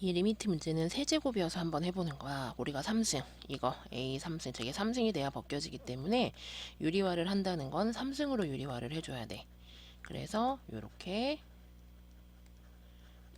이 리미트 문제는 세제곱이어서 한번 해보는 거야. 우리가 3승, 이거 A 3승, 저게 3승이 돼야 벗겨지기 때문에 유리화를 한다는 건 3승으로 유리화를 해줘야 돼. 그래서 이렇게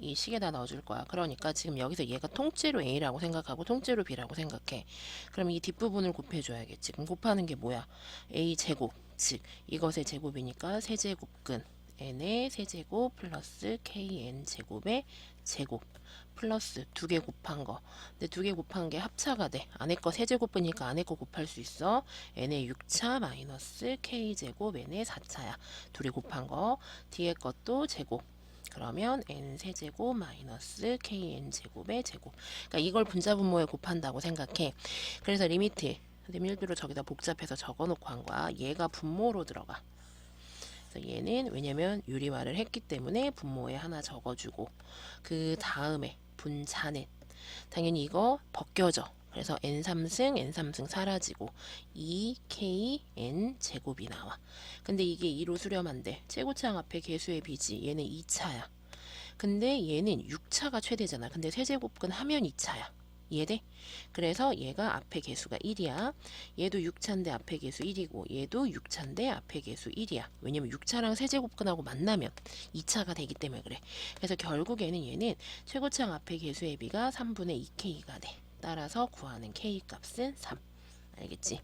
이 식에다 넣어줄 거야. 그러니까 지금 여기서 얘가 통째로 A라고 생각하고 통째로 B라고 생각해. 그럼 이 뒷부분을 곱해줘야겠지. 그럼 곱하는 게 뭐야? A 제곱, 즉 이것의 제곱이니까 세제곱근 n의 세제곱 플러스 kn 제곱의 제곱 플러스 두 개 곱한 거. 근데 두 개 곱한 게 합차가 돼. 안에 거 세제곱이니까 안에 거 곱할 수 있어. n의 6차 마이너스 k제곱 n의 4차야. 둘이 곱한 거. 뒤에 것도 제곱. 그러면 n 세제곱 마이너스 kn 제곱의 제곱. 그러니까 이걸 분자분모에 곱한다고 생각해. 그래서 리미트. 근데 밀비로 저기다 복잡해서 적어놓고 한 거야. 얘가 분모로 들어가. 얘는 왜냐면 유리화를 했기 때문에 분모에 하나 적어주고 그 다음에 분자는 당연히 이거 벗겨져. 그래서 n3승 n3승 사라지고 2kn 제곱이 나와. 근데 이게 2로 수렴한 돼. 최고차항 앞에 개수의 비지. 얘는 2차야. 근데 얘는 6차가 최대잖아. 근데 세제곱근 하면 2차야. 이해돼? 그래서 얘가 앞에 개수가 1이야. 얘도 6차인데 앞에 개수 1이고 얘도 6차인데 앞에 개수 1이야. 왜냐면 6차랑 세제곱근하고 만나면 2차가 되기 때문에 그래. 그래서 결국에는 얘는 최고차항 앞에 개수의 비가 3분의 2k가 돼. 따라서 구하는 k 값은 3. 알겠지?